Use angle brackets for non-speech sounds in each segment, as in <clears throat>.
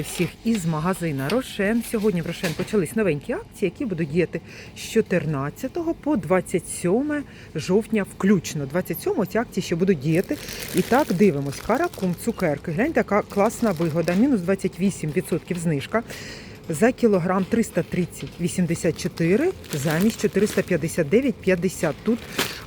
Всіх із магазина Рошен. Сьогодні в Рошен почались новенькі акції, які будуть діяти з 14 по 27 жовтня включно. 27 ці акції ще будуть діяти. І так дивимось. Каракум, цукерки. Гляньте, яка класна вигода. Мінус 28% знижка. За кілограм 330,84 замість 459,50. Тут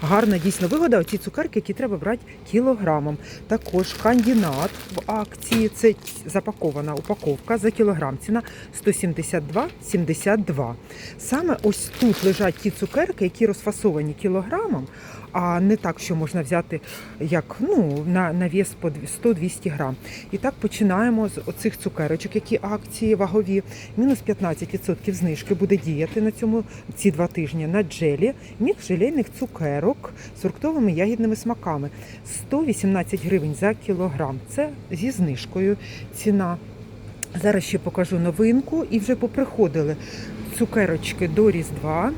гарна дійсно вигода. Оці цукерки, які треба брати кілограмом. Також кандінат в акції. Це запакована упаковка за кілограм. Ціна 172,72. Саме ось тут лежать ті цукерки, які розфасовані кілограмом, а не так, що можна взяти як ну, на, на вес по 100-200 грам. І так починаємо з оцих цукерочок, які акції вагові. Мінус 15% знижки буде діяти на цьому ці два тижні на джелі, мікс желейних цукерок з фруктовими ягідними смаками. 118 гривень за кілограм. Це зі знижкою ціна. Зараз ще покажу новинку і вже поприходили цукерочки до Різдва.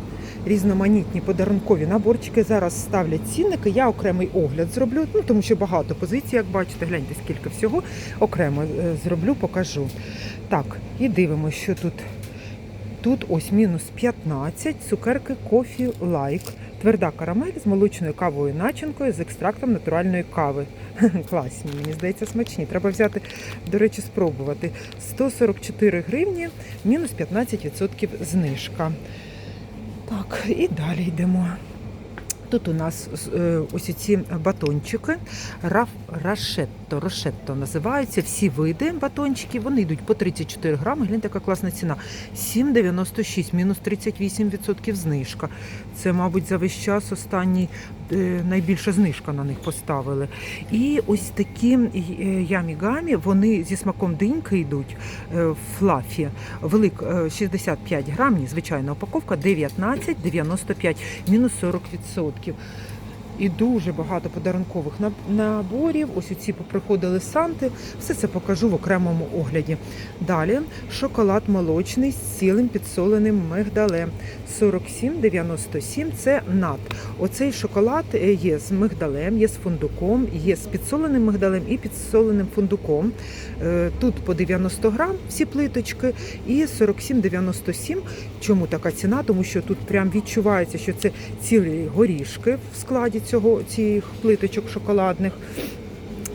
Різноманітні подарункові наборчики зараз ставлять цінники. Я окремий огляд зроблю, ну тому що багато позицій, як бачите, гляньте скільки всього. Окремо е, зроблю, покажу. Так, і дивимося, що тут. Тут ось мінус 15, цукерки кофі лайк. Тверда карамель з молочною кавовою начинкою з екстрактом натуральної кави. <laughs> Класні, мені здається, смачні. Треба взяти, до речі, спробувати. 144 гривні, мінус 15% знижка. Так, і далі йдемо. Тут у нас е, ось ці батончики Раф, Рашетто, Рошетто називаються. Всі види батончиків, вони йдуть по 34 грами. Гляньте, яка класна ціна. 7,96, мінус 38% знижка. Це, мабуть, за весь час останній е, найбільша знижка на них поставили. І ось такі е, ямі-гамі, вони зі смаком диньки йдуть е, в флафі. Велик е, 65 грам, ні, звичайна упаковка 19,95, мінус 40%. І дуже багато подарункових наборів. Ось оці поприходили санти. Все це покажу в окремому огляді. Далі шоколад молочний з цілим підсоленим мигдалем. 47,97 це нат. Оцей шоколад е, є з мигдалем, є з фундуком, є з підсоленим мигдалем і підсоленим фундуком. Е, Тут по 90 грам всі плиточки і 47,97. Чому така ціна? Тому що тут прям відчувається, що це цілі горішки в складі цього цих плиточок шоколадних.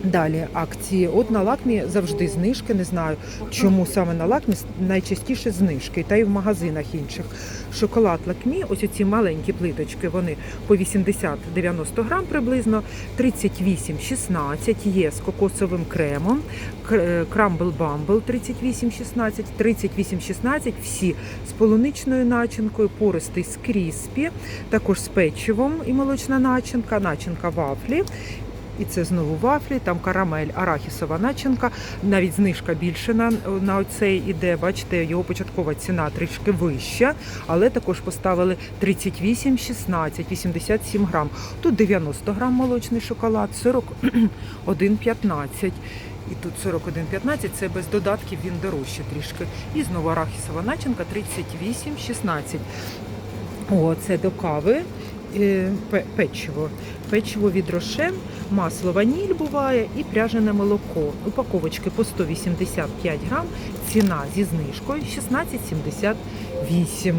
Далі акції. От на лакмі завжди знижки. Не знаю, чому саме на лакмі найчастіше знижки, та й в магазинах інших. Шоколад лакмі, ось ці маленькі плиточки, вони по 80-90 грам приблизно, 38,16 є з кокосовим кремом, крамбл бамбл 38,16, 38,16 всі з полуничною начинкою, пористий з кріспі, також з печивом і молочна начинка, начинка вафлі. І це знову вафлі, там карамель, арахісова начинка. Навіть знижка більше на, на оцей іде. Бачите, його початкова ціна трішки вища, але також поставили 38,16, 87 грам. Тут 90 грам молочний шоколад, 41,15. <clears throat> І тут 41,15, це без додатків він дорожче трішки. І знову арахісова начинка 38,16. О, це до кави. Е, пе- Печиво. Печиво від Рошен, масло ваніль буває і пряжене молоко. Упаковочки по 185 грам, ціна зі знижкою 16,78.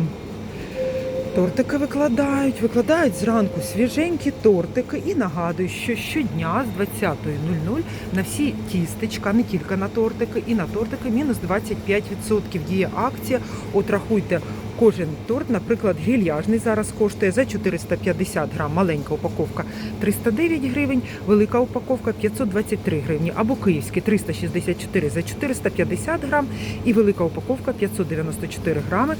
Тортики викладають, викладають зранку свіженькі тортики і нагадую, що щодня з 20.00 на всі тістечка, не тільки на тортики, і на тортики мінус 25% діє акція. От рахуйте, кожен торт, наприклад, гільяжний зараз коштує за 450 грам, маленька упаковка 309 гривень, велика упаковка 523 гривні, або київський 364 за 450 грам, і велика упаковка 594 грами,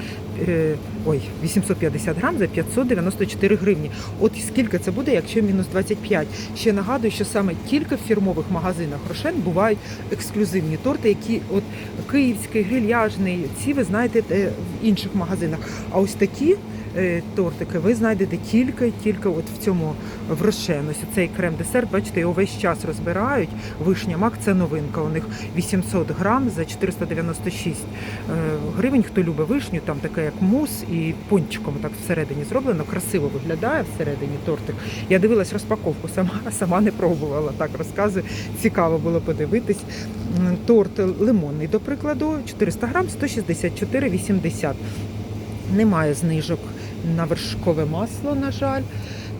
е, ой, 850 грам за 594 гривні. От скільки це буде, якщо мінус 25? Ще нагадую, що саме тільки в фірмових магазинах Рошен бувають ексклюзивні торти, які от київський, грильяжний, ці ви знаєте е, в інших магазинах. А ось такі е, тортики ви знайдете тільки, тільки от в цьому в Рошен. Цей крем-десерт, бачите, його весь час розбирають. Вишня мак це новинка. У них 800 грам за 496 е, гривень. Хто любить вишню, там таке як мус і пончиком так всередині зроблено. Красиво виглядає всередині тортик. Я дивилась розпаковку, сама сама не пробувала. Так розказую. Цікаво було подивитись. Торт лимонний, до прикладу, 400 грам, 164,80. Немає знижок на вершкове масло, на жаль.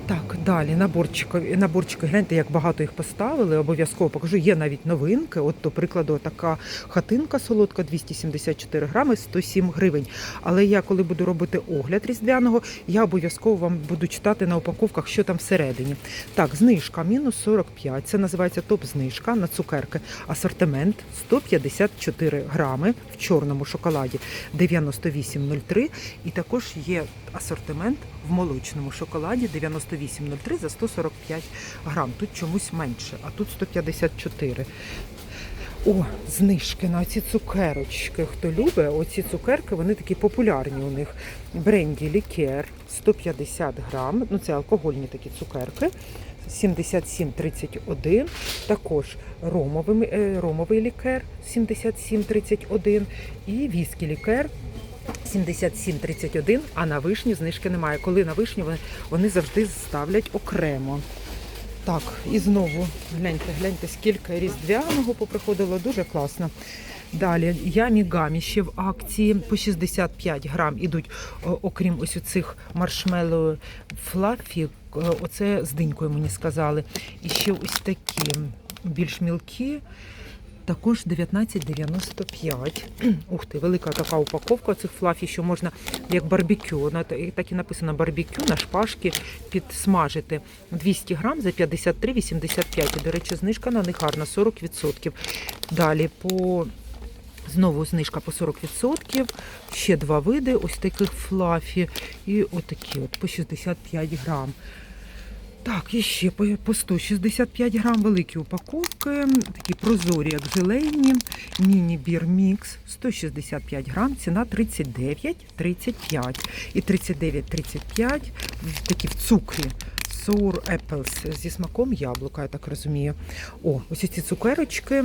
Так, далі наборчики, наборчики, гляньте, як багато їх поставили. Обов'язково покажу. Є навіть новинки. От, до прикладу, така хатинка солодка 274 грами, 107 гривень. Але я, коли буду робити огляд різдвяного, я обов'язково вам буду читати на упаковках, що там всередині. Так, знижка мінус 45. Це називається топ-знижка на цукерки. Асортимент 154 грами в чорному шоколаді 98,03. І також є асортимент в молочному шоколаді 98,03 за 145 грам. Тут чомусь менше, а тут 154. О, знижки на ці цукерочки. Хто любить, оці цукерки, вони такі популярні у них. Бренді лікер 150 грам. Ну, це алкогольні такі цукерки. 77,31. Також ромовий, е, ромовий лікер 77,31 і віскі лікер 77,31, а на вишню знижки немає. Коли на вишню вони, завжди ставлять окремо. Так, і знову гляньте, гляньте, скільки різдвяного поприходило, дуже класно. Далі ямі гамі ще в акції по 65 грам ідуть, окрім ось цих маршмеллоу флафі, оце з динькою мені сказали. І ще ось такі більш мілкі. Також 19,95. <clears throat> Ух ти, велика така упаковка цих флафі, що можна як барбекю. Так і написано барбекю на шпажки підсмажити. 200 грам за 53,85. І, до речі, знижка на них гарна 40%. Далі по знову знижка по 40%. Ще два види ось таких флафі. І отакі от по 65 грам. Так, і ще по, по 165 грам великі упаковки, такі прозорі, як желейні, міні-бір мікс, 165 грам, ціна 39,35. І 39,35 такі в цукрі. Sour Apples зі смаком яблука, я так розумію. О, ось ці цукерочки,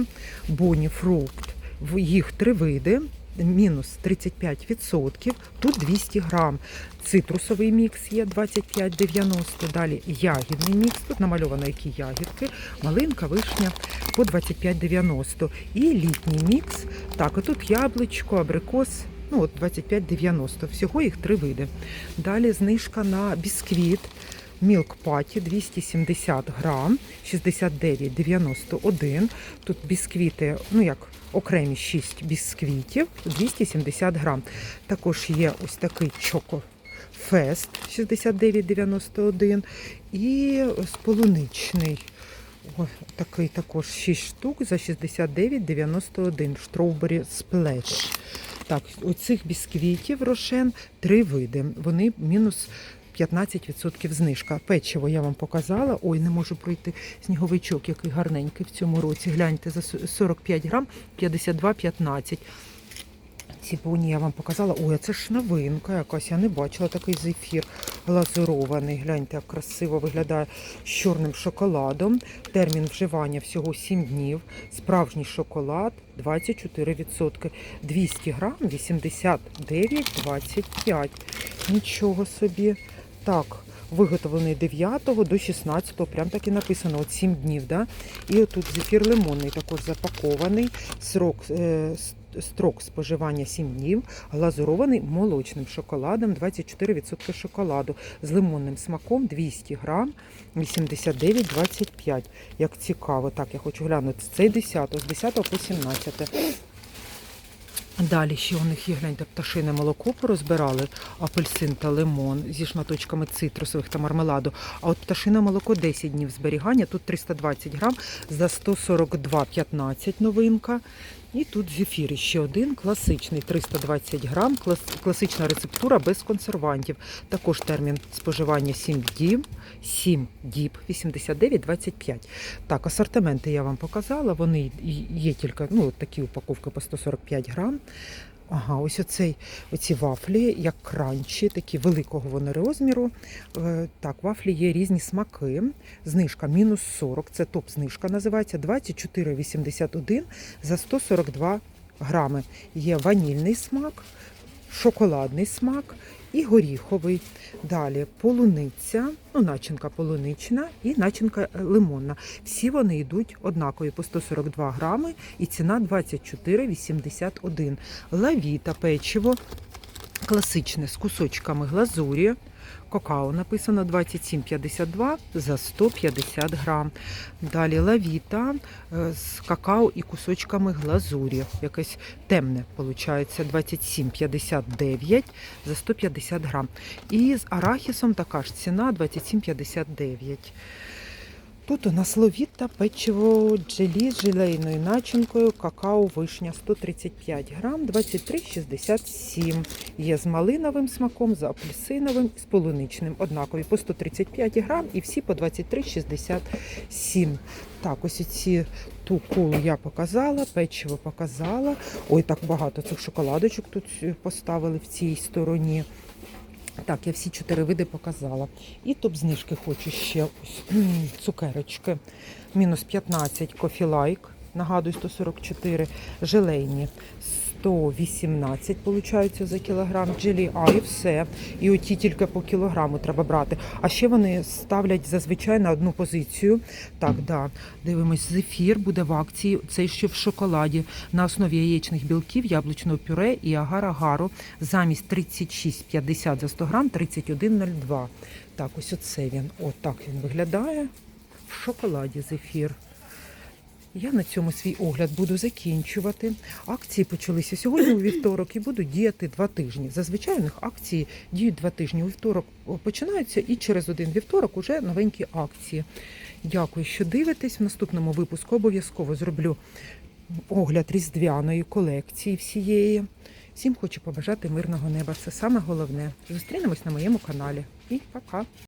Bonnie Fruit, їх три види. Мінус 35%, тут 200 грам. Цитрусовий мікс є 25,90. Далі ягідний мікс. Тут намальовано які ягідки, малинка, вишня по 25,90. І літній мікс. Так, а тут яблучко, абрикос. Ну от 25,90. Всього їх три види. Далі знижка на бісквіт. Мілк паті 270 грам, 69,91. Тут бісквіти, ну як окремі 6 бісквітів, 270 грам. Також є ось такий чоко фест 69,91 і полуничний. О, такий також 6 штук за 69,91. Strawberry Splash. Так, оцих бісквітів рошен три види. Вони мінус 15% знижка. Печиво я вам показала. Ой, не можу пройти сніговичок, який гарненький в цьому році. Гляньте, за 45 грам 52,15. Ці поні я вам показала. Ой, це ж новинка якась. Я не бачила такий зефір глазурований. Гляньте, як красиво виглядає з чорним шоколадом. Термін вживання всього 7 днів. Справжній шоколад 24%. 200 грам 89,25. Нічого собі. Так, виготовлений 9 до 16, прям так і написано, от 7 днів. Да? І отут зефір лимонний також запакований. Срок, е, строк споживання 7 днів, глазурований молочним шоколадом, 24% шоколаду, з лимонним смаком 200 грам, 89,25. Як цікаво, так, я хочу глянути. Це 10, з 10 по 17. Далі ще у них є, гляньте, пташине молоко порозбирали, апельсин та лимон зі шматочками цитрусових та мармеладу. А от пташине молоко 10 днів зберігання, тут 320 грам за 142,15 новинка. І тут зефір ще один, класичний 320 грам, клас, класична рецептура без консервантів. Також термін споживання 7 діб, 7 діб, 89,25. Так, асортименти я вам показала. Вони є тільки ну, такі упаковки по 145 грам. Ага, ось оцей, оці вафлі, як кранчі, такі великого вони розміру. Е, Так, вафлі є різні смаки. Знижка мінус 40, це топ-знижка називається 24,81 за 142 грами. Є ванільний смак, шоколадний смак і горіховий. Далі полуниця, ну, начинка полунична і начинка е, лимонна. Всі вони йдуть однакові по 142 грами і ціна 24,81. Лавіта печиво класичне з кусочками глазурі. Какао написано 27,52 за 150 грам. Далі лавіта е, з какао і кусочками глазурі. Якесь темне, виходить, 27,59 за 150 грам. І з арахісом така ж ціна 27,59. Тут у нас ловіта, печиво джелі з желейною начинкою, какао вишня 135 грам, 23,67. Є з малиновим смаком, з апельсиновим, з полуничним. Однакові по 135 грам і всі по 23,67. Так, ось ці ту колу я показала, печиво показала. Ой, так багато цих шоколадочок тут е, поставили в цій стороні. Так, я всі чотири види показала. І топ-знижки хочу ще ось <clears throat> цукерочки. Мінус 15 кофілайк, нагадую, 144 желейні. 118 получаються за кілограм джелі, а і все. І оті тільки по кілограму треба брати. А ще вони ставлять зазвичай на одну позицію. Так, да. Дивимось, зефір буде в акції. Цей ще в шоколаді на основі яєчних білків, яблучного пюре і агар-агару. Замість 36,50 за 100 грам 31,02. Так, ось оце він. Отак він виглядає. В шоколаді зефір. Я на цьому свій огляд буду закінчувати. Акції почалися сьогодні у вівторок і будуть діяти два тижні. Зазвичай у них акції діють два тижні. У вівторок починаються і через один вівторок уже новенькі акції. Дякую, що дивитесь. В наступному випуску обов'язково зроблю огляд різдвяної колекції всієї. Всім хочу побажати мирного неба. Це саме головне. Зустрінемось на моєму каналі. І пока!